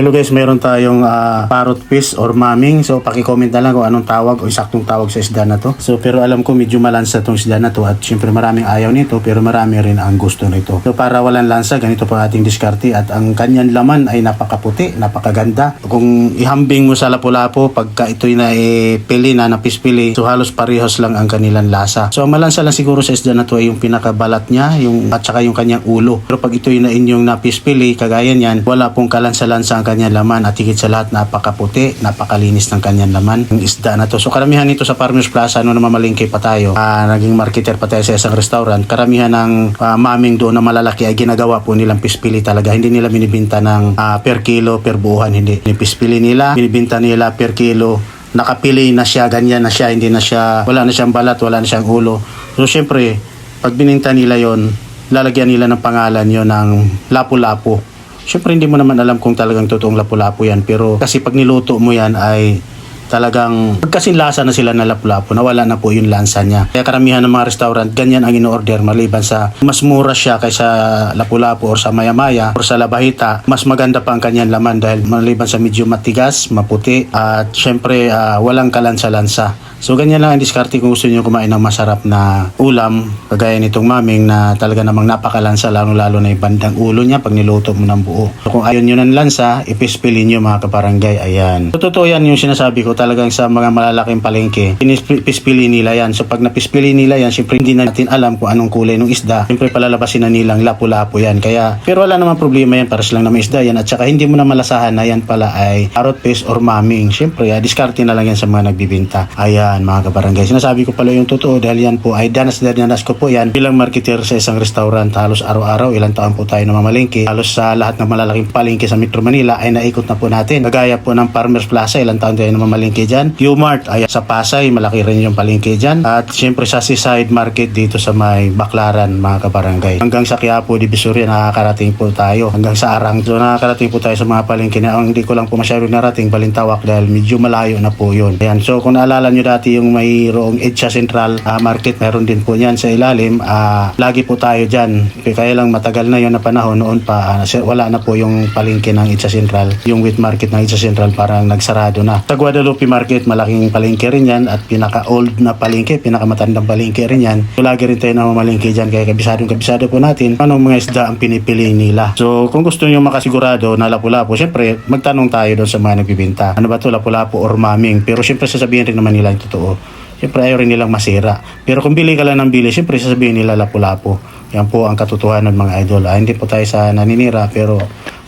Hello guys, meron tayong ah, parrot fish or maming. So paki-comment na lang kung anong tawag o saktong tawag sa isda na to. So pero alam ko medyo malansa tong isda na to at syempre maraming ayaw nito pero marami rin ang gusto nito. So para walang lansa, ganito po ating diskarte at ang kanyang laman ay napakaputi, napakaganda. Kung ihambing mo sa lapu-lapu, pagka ito'y na pili na napispili, so halos parehas lang ang kanilang lasa. So ang malansa lang siguro sa isda na to ay yung pinakabalat niya, yung at saka yung kanyang ulo. Pero pag ito'y na inyong napispili, kagaya niyan, wala pong kalansa-lansa ang kanyang laman at higit sa lahat napakaputi, napakalinis ng kanyang laman ng isda na to. So karamihan nito sa Farmers Plaza, ano na mamalingke pa tayo, ah, naging marketer pa tayo sa isang restaurant, karamihan ng ah, maming doon na malalaki ay ginagawa po nilang pispili talaga. Hindi nila binibinta ng ah, per kilo, per buuhan, hindi. Pispili nila, binibinta nila per kilo, nakapili na siya, ganyan na siya, hindi na siya, wala na siyang balat, wala na siyang ulo. So syempre, pag bininta nila yon lalagyan nila ng pangalan yon ng lapu-lapu. Syempre hindi mo naman alam kung talagang totoong lapu-lapu yan, pero kasi pag niluto mo yan ay talagang pagkasinlasa na sila na lapu-lapu, nawala na po yung lansa niya. Kaya karamihan ng mga restaurant, ganyan ang in-order maliban sa mas mura siya kaysa lapu-lapu or sa maya-maya or sa labahita, mas maganda pa ang kanyang laman dahil maliban sa medyo matigas, maputi at syempre ah, walang kalansa-lansa. So ganyan lang ang diskarte kung gusto niyo kumain ng masarap na ulam, kagaya nitong maming na talaga namang napakalansa lalo lalo na yung bandang ulo niya pag niluto mo ng buo. So kung ayaw niyo ng lansa, ipispili niyo mga kaparangay, ayan. So totoo yan yung sinasabi ko talagang sa mga malalaking palengke, pinispili nila yan. So pag napispili nila yan, syempre hindi natin alam kung anong kulay ng isda. Syempre palalabasin na nilang lapu-lapu yan. Kaya, pero wala namang problema yan, para silang naman isda yan. At saka hindi mo na malasahan na yan pala ay parrot fish or maming. Syempre, ah, diskarte na lang yan sa mga nagbibinta. Ayan, mga kabarangay. Sinasabi ko pala yung totoo dahil yan po ay danas na danas ko po yan bilang marketer sa isang restaurant halos araw-araw. Ilang taon po tayo na mamalingke. Halos sa lahat ng malalaking palengke sa Metro Manila ay naikot na po natin. Kagaya po ng Farmers Plaza, ilang taon tayo na mamalingke dyan. Q-Mart, ay sa Pasay, malaki rin yung palengke dyan. At syempre sa Seaside Market dito sa may Baklaran, mga kabarangay. Hanggang sa Quiapo, Divisoria, nakakarating po tayo. Hanggang sa Arang. So nakakarating po tayo sa mga palengke na ang hindi ko lang po masyado narating Balintawak dahil medyo malayo na po yun. Ayan. So kung naalala nyo dati yung mayroong EDSA Central ah, Market, meron din po yan sa ilalim. Ah, lagi po tayo dyan. Kaya lang matagal na yun na panahon noon pa. si- wala na po yung palengke ng EDSA Central. Yung wheat market ng EDSA Central parang nagsarado na. Sa Guadalupe Market, malaking palengke rin yan at pinaka-old na palengke, pinakamatandang palengke rin yan. So lagi rin tayo na mamalengke dyan kaya kabisadong kabisado po natin anong mga isda ang pinipili nila. So kung gusto nyo makasigurado na lapu-lapu, syempre magtanong tayo doon sa mga nagbibinta. Ano ba to lapu-lapu or maming? Pero syempre sasabihin rin naman nila yung totoo. Siyempre ayaw rin nilang masira. Pero kung bili ka lang ng bili, siyempre sasabihin nila lapu-lapu. Yan po ang katotohanan mga idol. Ah, hindi po tayo sa naninira pero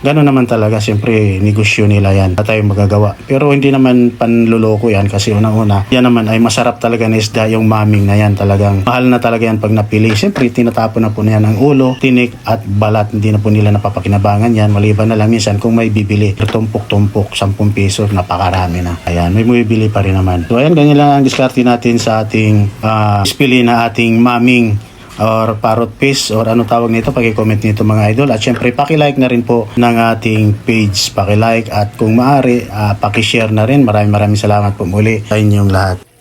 gano'n naman talaga. Siyempre negosyo nila yan. Wala tayong magagawa. Pero hindi naman panluloko yan kasi unang-una, yan naman ay masarap talaga na isda yung maming na yan talagang mahal na talaga yan pag napili. Siyempre tinatapon na po na yan ang ulo, tinik at balat. Hindi na po nila napapakinabangan yan. Maliban na lang minsan kung may bibili. Tumpok-tumpok, 10 piso, napakarami na. Ayan, may bumibili pa rin naman. So ayan, ganyan lang ang diskarte natin sa ating ah, ispili na ating maming or parrot fish or anong tawag nito paki-comment nito mga idol. At syempre paki-like na rin po ng ating page. Paki-like at kung maaari ah, paki-share na rin. Maraming maraming salamat po muli sa inyong lahat